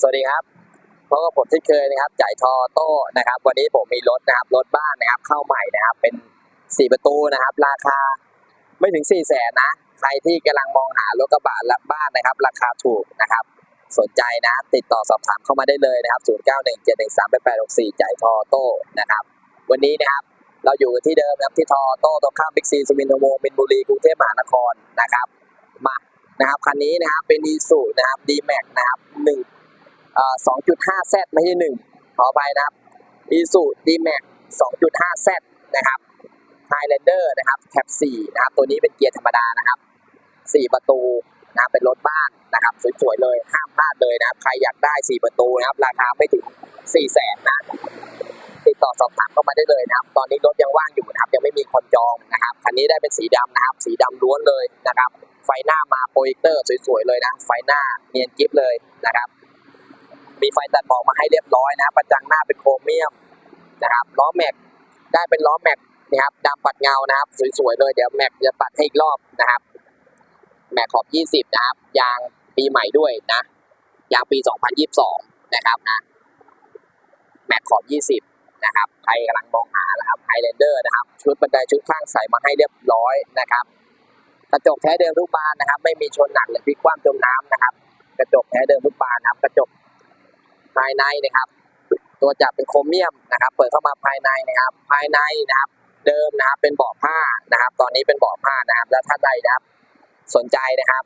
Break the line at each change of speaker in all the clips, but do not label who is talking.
สวัสดีครับพบกับผมที่เคยนะครับ จ่ายทอโต้นะครับ วันนี้ผมมีรถนะครับรถบ้านนะครับ เข้าใหม่นะครับ เป็นสี่ประตูนะครับ ราคาไม่ถึงสี่แสนนะ ใครที่กำลังมองหารถกระบะและบ้านนะครับ ราคาถูกนะครับ สนใจนะ ติดต่อสอบถามเข้ามาได้เลยนะครับ0 9 1 7 1 3 8 8 6 4จ่ายทอโต้นะครับ วันนี้นะครับ เราอยู่ที่เดิมนะครับที่ทอโต้ตรงข้ามบิ๊กซีสุวินทวงศ์มินบุรีกรุงเทพมหานครนะครับมานะครับคันนี้นะครับเป็นอีซูนะครับ D Max นะครับหนึ่ง เอ่อ2.5 Z ไม่ใช่หนึ่งขอไปนะครับอีซู D Max 2.5 Z นะครับ Highlander นะครับแคป4นะครับ ตัวนี้เป็นเกียร์ธรรมดานะครับ 4 ประตูนะเป็นรถบ้านนะครับสวยๆเลยห้ามพลาดเลยนะครับ ใครอยากได้ 4 ประตูนะครับ ราคาไม่ถึง4แสนนะติดต่อสอบถามเข้ามาได้เลยนะครับ ตอนนี้รถยังว่างอยู่นะครับ ยังไม่มีคนจองนะครับคันนี้ได้เป็นสีดำนะครับ สีดำล้วนเลยนะครับ ไฟหน้ามาโปรเจคเตอร์สวยๆเลยนะ ไฟหน้าเนียนกิฟเลยนะครับ มีไฟตัดหมอกมาให้เรียบร้อยนะครับประจังหน้าเป็นโครเมียมนะครับล้อแม็กได้เป็นล้อแม็กนะครับดำปัดเงานะครับ สวยๆเลยเดี๋ยวแม็กจะปัดให้อีกรอบนะครับ แม็กขอบ 20 นะครับ ยางปีใหม่ด้วยนะยางปี 2022 นะครับนะแม็กขอบ 20 นะครับใครกำลังมองหานะครับไฮแลนเดอร์นะครับ ชุดบันไดชุดข้างใส่มาให้เรียบร้อยนะครับ กระจกแท้เดิมทุกบานนะครับ ไม่มีชนหนักหรือพลิกคว่ำจมน้ำนะครับ กระจกแท้เดิมทุกบานนะครับ กระจก ภายในนะครับ ตัวจับเป็นโครเมียมนะครับ เปิดเข้ามาภายในนะครับ ภายในนะครับ เดิมนะครับเป็นเบาะผ้านะครับ ตอนนี้เป็นเบาะผ้านะครับ แล้วถ้าใดนะครับ สนใจนะครับ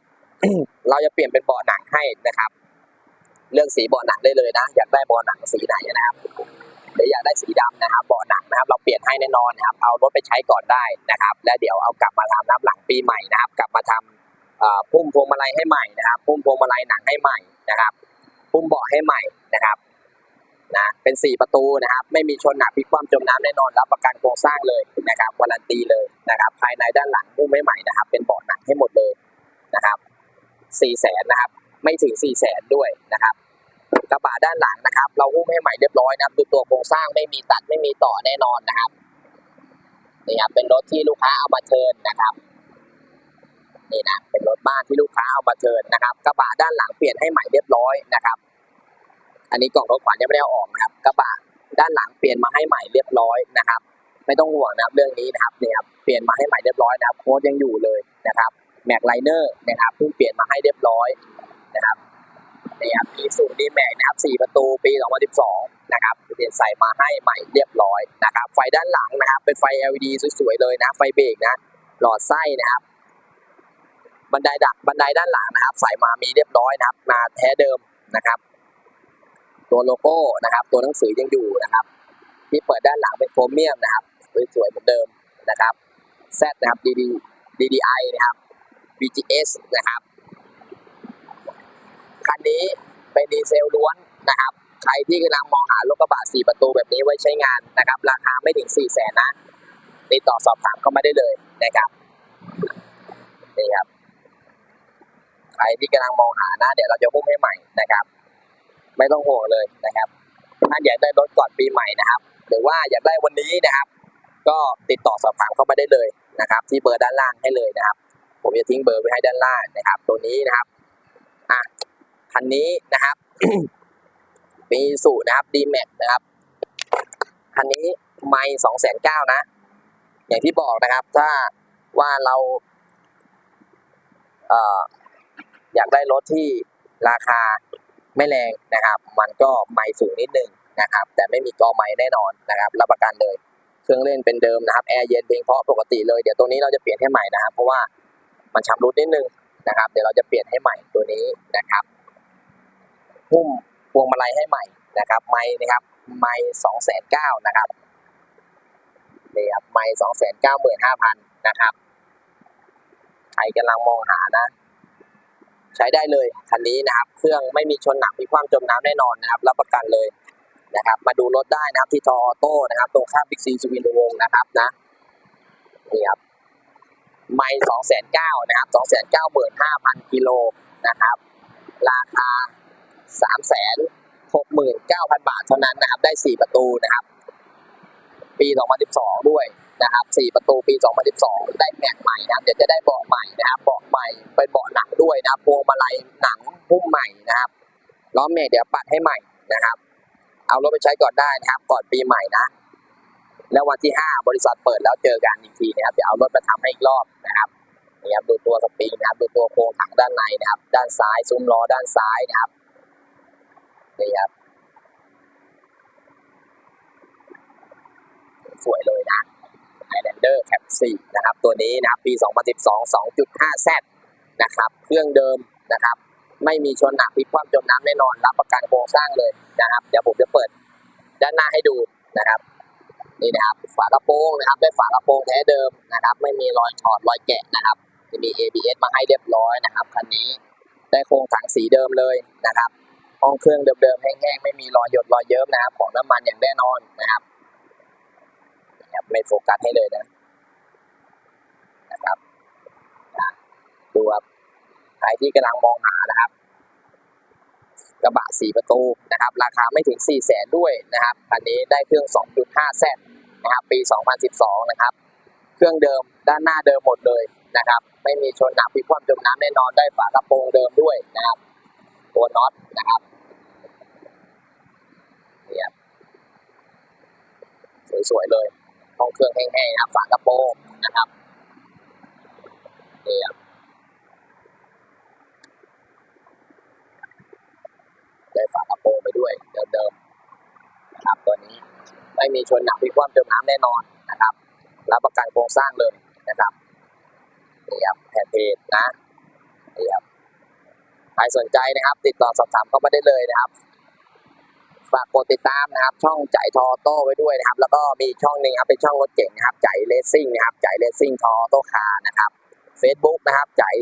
เราจะเปลี่ยนเป็นเบาะหนังให้นะครับ เลือกสีเบาะหนังได้เลยนะ อยากได้เบาะหนังสีไหนนะครับหรืออยากได้สีดำนะครับเบาะหนังนะครับ เราเปลี่ยนให้แน่นอนนะครับ เอารถไปใช้ก่อนได้นะครับ และเดี๋ยวเอากลับมาทำนับหลังปีใหม่นะครับ กลับมาทำพุ่มพวงมาลัยให้ใหม่นะครับ พุ่มพวงมาลัยหนังให้ใหม่นะครับ พุ่มเบาะให้ใหม่นะครับนะเป็นสี่ประตูนะครับ ไม่มีชนหนักพลิกคว่ำจมน้ำแน่นอนรับประกันโครงสร้างเลยนะครับวารันตีเลยนะครับ ภายในด้านหลังพุ่มให้ใหม่นะครับ เป็นเบาะหนังให้หมดเลยนะครับสี่แสนนะครับ ไม่ถึงสี่แสนด้วยนะครับกระบะด้านหลังนะครับ เราหุ้มให้ใหม่เรียบร้อยนะครับดูตัวโครงสร้างไม่มีตัดไม่มีต่อแน่นอนนะครับนี่ครับเป็นรถที่ลูกค้าเอามาเทิร์นนะครับ นี่นะเป็นรถบ้านที่ลูกค้าเอามาเทินนะครับ กระบะด้านหลังเปลี่ยนให้ใหม่เรียบร้อยนะครับ อันนี้กล่องรถขวัญยังไม่ได้ออกนะครับ กระบะด้านหลังเปลี่ยนมาให้ใหม่เรียบร้อยนะครับ ไม่ต้องห่วงนะครับเรื่องนี้นะครับเนี่ยเปลี่ยนมาให้ใหม่เรียบร้อยนะครับโค้ดยังอยู่เลยนะครับแม็กไลเนอร์นะครับเพิ่งเปลี่ยนมาให้เรียบร้อยนะครับนี่ครับมีสูตรดีแม็กนะครับ4ประตูปี 2012 นะครับเปลี่ยนใส่มาให้ใหม่เรียบร้อยนะครับ ไฟด้านหลังนะครับ เป็นไฟ LED สวยๆเลยนะ ไฟเบรกนะ หลอดไส้นะครับ บันไดดักบันไดด้านหลังนะครับ ใส่มามีเรียบร้อยนะครับ มาแท้เดิมนะครับ ตัวโลโก้นะครับ ตัวหนังสือยังอยู่นะครับ ที่เปิดด้านหลังเป็นโครเมียมนะครับสวยๆเหมือนเดิมนะครับ Z นะครับ DD DDI นะครับ BGS นะครับคันนี้เป็นดีเซลล้วนนะครับ ใครที่กำลังมองหารถกระบะ4ประตูแบบนี้ไว้ใช้งานนะครับ ราคาไม่ถึง 4 แสนนะติดต่อสอบถามเข้ามาได้เลยนะครับนี่ครับ ครที่กำลังมองหานะ เดี๋ยวเราจะพุ่มให้ใหม่นะครับ ไม่ต้องห่วงเลยนะครับถ้าอยากได้รถก่อนปีใหม่นะครับ หรือว่าอยากได้วันนี้นะครับ ก็ติดต่อสอบถามเข้ามาได้เลยนะครับ ที่เบอร์ด้านล่างให้เลยนะครับ ผมจะทิ้งเบอร์ไว้ให้ด้านล่างนะครับ ตัวนี้นะครับอะคันนี้นะครับมีสูตรนะครับ d m a x นะครับคันนี้ไม่สองแสนเก้านะ อย่างที่บอกนะครับ ถ้าว่าเรา เอ่อ อยากได้รถที่ราคาไม่แรงนะครับ มันก็ไม่สูงนิดนึงนะครับ แต่ไม่มีกอไม้แน่นอนนะครับรับประกันเลย เครื่องเล่นเป็นเดิมนะครับแอร์เย็นเพลงเพราะปกติเลยเดี๋ยวตัวนี้เราจะเปลี่ยนให้ใหม่นะครับ เพราะว่ามันชำรุดนิดนึงนะครับ เดี๋ยวเราจะเปลี่ยนให้ใหม่ตัวนี้นะครับหุ้มพวงมาลัยให้ใหม่นะครับไม้นะครับไม้สองแสนเก้านะครับนี่ครับไม้สองแสนเก้าหมื่นห้าพันนะครับใครกำลังมองหานะ ใช้ได้เลยคันนี้นะครับ เครื่องไม่มีชนหนักมีความจมน้ำแน่นอนนะครับ รับประกันเลยนะครับ มาดูรถได้นะครับที่ทออโต้นะครับ ตรงข้ามบิ๊กซีสุวินทวงศ์นะครับนะนี่ครับไม่สองแสนเก้านะครับสองแสนเก้าหมื่นห้าพันกิโลนะครับ ราคาสามแสนหกหมื่นเก้าพันบาทเท่านั้นนะครับ ได้สี่ประตูนะครับ ปีสองพันสิบสองด้วย นะครับสี่ประตูปีสองพันสิบสองได้แม็กใหม่นะครับเดี๋ยวจะได้เบาะใหม่นะครับเบาะใหม่เป็นเบาะหนังด้วยนะครับพวงมาลัยหนังหุ้มใหม่นะครับล้อเมกเดี๋ยวปัดให้ใหม่นะครับ เอารถไปใช้ก่อนได้นะครับ ก่อนปีใหม่นะ แล้ววันที่ห้าบริษัทเปิดแล้วเจอกันอีกทีนะครับเดี๋ยวเอารถมาทำให้อีกรอบนะครับนี่ครับดูตัวสปริงนะครับ ดูตัวโครงถังด้านในนะครับ ด้านซ้ายซุ้มล้อด้านซ้ายนะครับนี่ครับสวยเลยนะ Highlander Cap 4นะครับตัวนี้นะครับปี 2012 2.5 Z นะครับเครื่องเดิมนะครับไม่มีชนหนักพลิกคว่ำจมน้ำแน่นอน รับประกันโครงสร้างเลยนะครับ เดี๋ยวผมจะเปิดด้านหน้าให้ดูนะครับนี่นะครับฝากระโปรงนะครับได้ฝากระโปรงแท้เดิมนะครับ ไม่มีรอยถอดรอยแกะนะครับจะมี ABS มาให้เรียบร้อยนะครับคันนี้ได้โครงถังสีเดิมเลยนะครับห้องเครื่องเดิมๆแห้งๆไม่มีรอยหยดรอยเยิ้มนะครับ ของน้ำมันอย่างแน่นอนนะครับ นะครับไม่โฟกัสให้เลยนะนะครับดูครับใครที่กำลังมองหานะครับ กระบะสี่ประตูนะครับ ราคาไม่ถึง4ี่แสนด้วยนะครับคันนี้ได้เครื่อง 2.5แซนะครับ ปี 2012 นะครับ เครื่องเดิมด้านหน้าเดิมหมดเลยนะครับ ไม่มีชนหนักพิคว่ำจมน้ำแน่นอนได้ฝากระโปรงเดิมด้วยนะครับตัวน็อตนะครับเนี่ยสวยๆเลย ห้องเครื่องแห้งๆนะครับฝากระโปรงนะครับเนี่ครับได้ฝากระโปรงไปด้วยเดิมๆนะครับตัวนี้ไม่มีชนหนักพิกคว่ำจมน้ำแน่นอนนะครับ รับประกันโครงสร้างเลยนะครับเนี่ครับแผ่นเพจนะเนี่ครับใครสนใจนะครับ ติดต่อสอบถามเข้ามาได้เลยนะครับ ฝากกดติดตามนะครับ ช่องจ่ายทอโต้ไว้ด้วยนะครับ แล้วก็มีช่องหนึ่งครับเป็นช่องรถเก่งนะครับจ่ายเลสซิ่งนะครับจ่ายเลสซิ่งทอโต้คาร์นะครับ Facebook นะครับจ่าย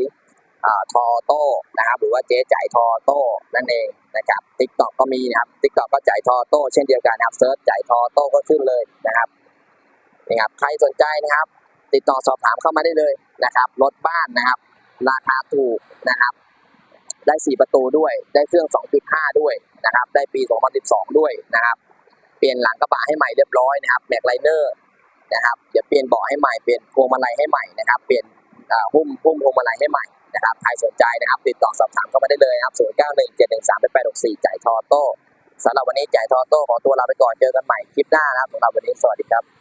ทอโต้นะครับ หรือว่าเจ๊จ่ายทอโต้นั่นเองนะครับทิกตอกก็มีนะครับทิกตอกก็จ่ายทอโต้เช่นเดียวกันนะครับเซิร์ชจ่ายทอโต้ก็ขึ้นเลยนะครับนี่ครับใครสนใจนะครับ ติดต่อสอบถามเข้ามาได้เลยนะครับรถบ้านนะครับ ราคาถูกนะครับ ได้ 4 ประตูด้วย ได้เครื่อง 2.5 ด้วยนะครับ ได้ปี 2012 ด้วยนะครับ เปลี่ยนหลังกระบะให้ใหม่เรียบร้อยนะครับแม็กไลเนอร์นะครับ เดี๋ยวเปลี่ยนเบาะให้ใหม่ เปลี่ยนพวงมาลัยให้ใหม่นะครับ เปลี่ยนอ่าหุ้มหุ้มพวงมาลัยให้ใหม่นะครับ ใครสนใจนะครับ ติดต่อสอบถามเข้ามาได้เลยนะครับ 0917138864 จ่ายทอโต้สำหรับวันนี้จ่ายทอโต้ขอตัวลาไปก่อน เจอกันใหม่คลิปหน้านะครับสำหรับวันนี้ สวัสดีครับ